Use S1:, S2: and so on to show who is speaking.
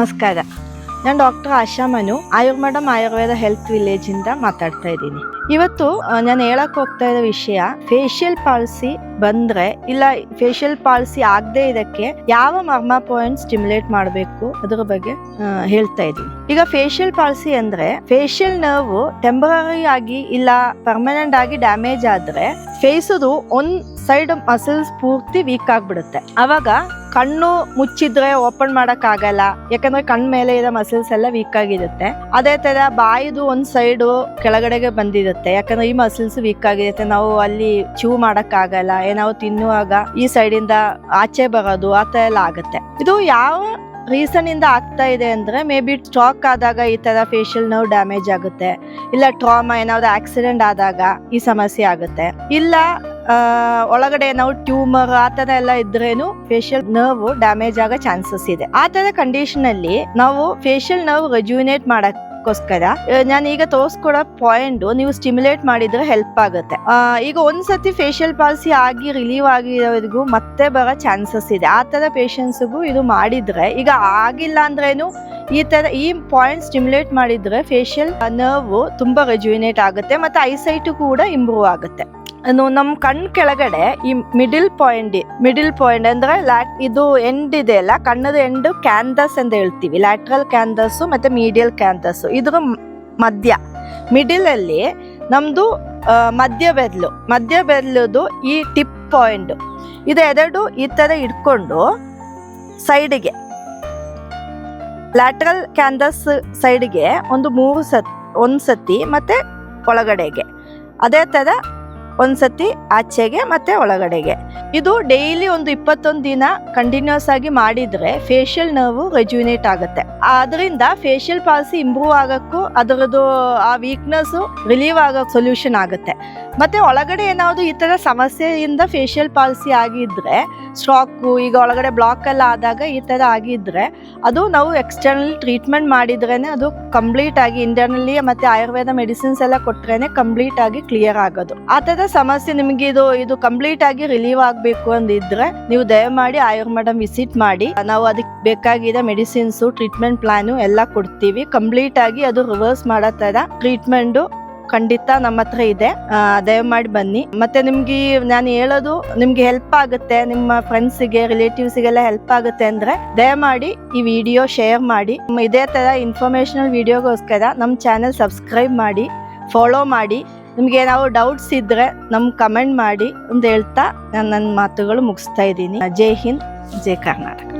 S1: ನಮಸ್ಕಾರ. ನಾನು ಡಾಕ್ಟರ್ ಆಶಾ ಮನು, ಆಯುರ್ಮಡಮ್ ಆಯುರ್ವೇದ ಹೆಲ್ತ್ ವಿಲೇಜ್ ಇಂದ ಮಾತಾಡ್ತಾ ಇದ್ದೀನಿ. ಇವತ್ತು ನಾನು ಹೇಳಕ್ ಹೋಗ್ತಾ ಇರೋ ವಿಷಯ ಫೇಶಿಯಲ್ ಪಾಲಿಸಿ ಬಂದ್ರೆ, ಇಲ್ಲ ಫೇಶಿಯಲ್ ಪಾಲಿಸಿ ಆಗದೆ ಇದಕ್ಕೆ ಯಾವ ಮರ್ಮ ಪಾಯಿಂಟ್ ಸ್ಟಿಮ್ಯುಲೇಟ್ ಮಾಡಬೇಕು ಅದರ ಬಗ್ಗೆ ಹೇಳ್ತಾ ಇದ್ದೀನಿ. ಈಗ ಫೇಶಿಯಲ್ ಪಾಲಿಸಿ ಅಂದ್ರೆ ಫೇಶಿಯಲ್ ನರ್ವ್ ಟೆಂಪರರಿ ಆಗಿ ಇಲ್ಲ ಪರ್ಮನೆಂಟ್ ಆಗಿ ಡ್ಯಾಮೇಜ್ ಆದ್ರೆ ಫೇಸದು ಒಂದ್ ಸೈಡ್ ಮಸಲ್ಸ್ ಪೂರ್ತಿ ವೀಕ್ ಆಗ್ಬಿಡುತ್ತೆ. ಅವಾಗ ಕಣ್ಣು ಮುಚ್ಚಿದ್ರೆ ಓಪನ್ ಮಾಡಕ್ ಆಗಲ್ಲ ಯಾಕಂದ್ರೆ ಕಣ್ ಮೇಲೆ ಇರೋ ಮಸಲ್ಸ್ ಎಲ್ಲ ವೀಕ್ ಆಗಿರುತ್ತೆ. ಅದೇ ತರ ಬಾಯಿದು ಒಂದ್ ಸೈಡ್ ಕೆಳಗಡೆಗೆ ಬಂದಿರುತ್ತೆ. ಯಾಕಂದ್ರೆ ಈ ಮಸಲ್ಸ್ ವೀಕ್ ಆಗಿರುತ್ತೆ. ನಾವು ಅಲ್ಲಿ ಚೂ ಮಾಡೋಕ್ಕಾಗಲ್ಲ. ಏನಾದ್ರು ತಿನ್ನುವಾಗ ಈ ಸೈಡ್ ಇಂದ ಆಚೆ ಬರೋದು ಆ ತರ ಎಲ್ಲ ಆಗುತ್ತೆ. ಇದು ಯಾವ ರೀಸನ್ ಇಂದ ಆಗ್ತಾ ಇದೆ ಅಂದ್ರೆ ಮೇ ಬಿ ಸ್ಟಾಕ್ ಆದಾಗ ಈ ತರ ಫೇಶಿಯಲ್ ನೋವು ಡ್ಯಾಮೇಜ್ ಆಗುತ್ತೆ. ಇಲ್ಲ ಟ್ರಾಮಾ ಏನಾದ್ರು ಆಕ್ಸಿಡೆಂಟ್ ಆದಾಗ ಈ ಸಮಸ್ಯೆ ಆಗುತ್ತೆ. ಇಲ್ಲ ಒಳಗಡೆ ನಾವು ಟ್ಯೂಮರ್, ಆ ತರ ಎಲ್ಲ ಇದ್ರೇನು ಫೇಶಿಯಲ್ ನರ್ವ್ ಡ್ಯಾಮೇಜ್ ಆಗೋ ಚಾನ್ಸಸ್ ಇದೆ. ಆ ತರ ಕಂಡೀಷನ್ ಅಲ್ಲಿ ನಾವು ಫೇಶಿಯಲ್ ನರ್ವ್ ರೆಜ್ಯೂನೇಟ್ ಮಾಡಕ್ಕೋಸ್ಕರ ನಾನು ಈಗ ತೋರಿಸ್ಕೊಡೋ ಪಾಯಿಂಟ್ ನೀವು ಸ್ಟಿಮ್ಯುಲೇಟ್ ಮಾಡಿದ್ರೆ ಹೆಲ್ಪ್ ಆಗುತ್ತೆ. ಈಗ ಒಂದ್ಸತಿ ಫೇಶಿಯಲ್ ಪಾಲಿಸಿ ಆಗಿ ರಿಲೀವ್ ಆಗಿರೋರಿಗೂ ಮತ್ತೆ ಬರೋ ಚಾನ್ಸಸ್ ಇದೆ. ಆ ಥರ ಪೇಷಂಟ್ಸ್ಗೂ ಇದು ಮಾಡಿದ್ರೆ, ಈಗ ಆಗಿಲ್ಲ ಅಂದ್ರೇನು ಈ ತರ ಈ ಪಾಯಿಂಟ್ ಸ್ಟಿಮ್ಯುಲೇಟ್ ಮಾಡಿದ್ರೆ ಫೇಶಿಯಲ್ ನರ್ವ್ ತುಂಬಾ ರೆಜ್ಯೂನೇಟ್ ಆಗುತ್ತೆ, ಮತ್ತೆ ಐಸೈಟ್ ಕೂಡ ಇಂಪ್ರೂವ್ ಆಗುತ್ತೆ. ಅನ್ನು ನಮ್ ಕಣ್ ಕೆಳಗಡೆ ಈ ಮಿಡಿಲ್ ಪಾಯಿಂಟ್ ಮಿಡಿಲ್ ಪಾಯಿಂಟ್ ಅಂದ್ರೆ ಲ್ಯಾಟ್ ಇದು ಎಂಡ್ ಇದೆ ಅಲ್ಲ, ಕಣ್ಣದ ಎಂಡ್ ಕ್ಯಾನ್ದಸ್ ಅಂತ ಹೇಳ್ತೀವಿ. ಲ್ಯಾಟ್ರಲ್ ಕ್ಯಾನ್ದಸ್ ಮತ್ತೆ ಮೀಡಿಯಲ್ ಕ್ಯಾನ್ದಸ್ ಇದ್ರ ಮಧ್ಯ ಮಿಡಿಲ್ ಅಲ್ಲಿ ನಮ್ದು ಮಧ್ಯ ಬೆರ್ಲು, ಮಧ್ಯ ಬೆದ್ಲದು ಈ ಟಿಪ್ ಪಾಯಿಂಟ್ ಇದು ಎರಡು ಈ ತರ ಇಟ್ಕೊಂಡು ಸೈಡ್ಗೆ ಲ್ಯಾಟ್ರಲ್ ಕ್ಯಾನ್ದಸ್ ಸೈಡ್ಗೆ ಒಂದು ಮೂರು ಸತ್, ಒಂದ್ ಸತಿ ಮತ್ತೆ ಒಳಗಡೆಗೆ. ಅದೇ ಒಂದ್ಸತಿ ಆಚೆಗೆ ಮತ್ತೆ ಒಳಗಡೆಗೆ. ಇದು ಡೈಲಿ ಒಂದು ಇಪ್ಪತ್ತೊಂದು ದಿನ ಕಂಟಿನ್ಯೂಸ್ ಆಗಿ ಮಾಡಿದ್ರೆ ಫೇಶಿಯಲ್ ನರ್ವ್ ರೆಜ್ಯುನೇಟ್ ಆಗುತ್ತೆ. ಅದರಿಂದ ಫೇಶಿಯಲ್ ಪಾಲಿಸಿ ಇಂಪ್ರೂವ್ ಆಗಕ್ಕೂ ಅದರದ್ದು, ಆ ವೀಕ್ನೆಸ್ ರಿಲೀವ್ ಆಗೋ ಸೊಲ್ಯೂಷನ್ ಆಗುತ್ತೆ. ಮತ್ತೆ ಒಳಗಡೆ ಏನಾದ್ರು ಈ ತರ ಸಮಸ್ಯೆಯಿಂದ ಫೇಶಿಯಲ್ ಪಾಲಿಸಿ ಆಗಿದ್ರೆ ಸ್ಟ್ರಾಕು ಈಗ ಒಳಗಡೆ ಬ್ಲಾಕ್ ಎಲ್ಲ ಆದಾಗ ಈ ತರ ಆಗಿದ್ರೆ, ಅದು ನಾವು ಎಕ್ಸ್ಟರ್ನಲ್ ಟ್ರೀಟ್ಮೆಂಟ್ ಮಾಡಿದ್ರೇನೆ ಅದು ಕಂಪ್ಲೀಟ್ ಆಗಿ ಇಂಟರ್ನಲ್ಲಿ ಮತ್ತೆ ಆಯುರ್ವೇದ ಮೆಡಿಸಿನ್ಸ್ ಎಲ್ಲ ಕೊಟ್ರೇನೆ ಕಂಪ್ಲೀಟ್ ಆಗಿ ಕ್ಲಿಯರ್ ಆಗೋದು. ಆ ತರ ಸಮಸ್ಯೆ ನಿಮಗೆ ಇದು ಇದು ಕಂಪ್ಲೀಟ್ ಆಗಿ ರಿಲೀವ್ ಆಗ್ಬೇಕು ಅಂದಿದ್ರೆ ನೀವು ದಯಮಾಡಿ ಆಯುರ್ಮೇಡಮ್ ವಿಸಿಟ್ ಮಾಡಿ. ನಾವು ಅದಕ್ಕೆ ಬೇಕಾಗಿರೋ ಮೆಡಿಸಿನ್ಸ್, ಟ್ರೀಟ್ಮೆಂಟ್ ಪ್ಲಾನ್ ಎಲ್ಲ ಕೊಡ್ತೀವಿ. ಕಂಪ್ಲೀಟ್ ಆಗಿ ಅದು ರಿವರ್ಸ್ ಮಾಡೋ ತರ ಟ್ರೀಟ್ಮೆಂಟ್ ಖಂಡಿತ ನಮ್ಮ ಹತ್ರ ಇದೆ. ದಯಮಾಡಿ ಬನ್ನಿ. ಮತ್ತೆ ನಿಮ್ಗೆ ನಾನು ಹೇಳೋದು ನಿಮ್ಗೆ ಹೆಲ್ಪ್ ಆಗುತ್ತೆ. ನಿಮ್ಮ ಫ್ರೆಂಡ್ಸಿಗೆ ರಿಲೇಟಿವ್ಸ್ಗೆಲ್ಲ ಹೆಲ್ಪ್ ಆಗುತ್ತೆ ಅಂದ್ರೆ ದಯಮಾಡಿ ಈ ವಿಡಿಯೋ ಶೇರ್ ಮಾಡಿ. ಇದೇ ತರ ಇನ್ಫಾರ್ಮೇಶನಲ್ ವಿಡಿಯೋಗೋಸ್ಕರ ನಮ್ಮ ಚಾನೆಲ್ ಸಬ್ಸ್ಕ್ರೈಬ್ ಮಾಡಿ ಫಾಲೋ ಮಾಡಿ. ನಿಮ್ಗೆ ಏನಾದ್ರು ಡೌಟ್ಸ್ ಇದ್ರೆ ನಮ್ಗೆ ಕಮೆಂಟ್ ಮಾಡಿ ಒಂದು ಹೇಳ್ತಾ ನಾನು ನನ್ನ ಮಾತುಗಳು ಮುಗಿಸ್ತಾ ಇದ್ದೀನಿ. ಜೈ ಹಿಂದ್, ಜೈ ಕರ್ನಾಟಕ.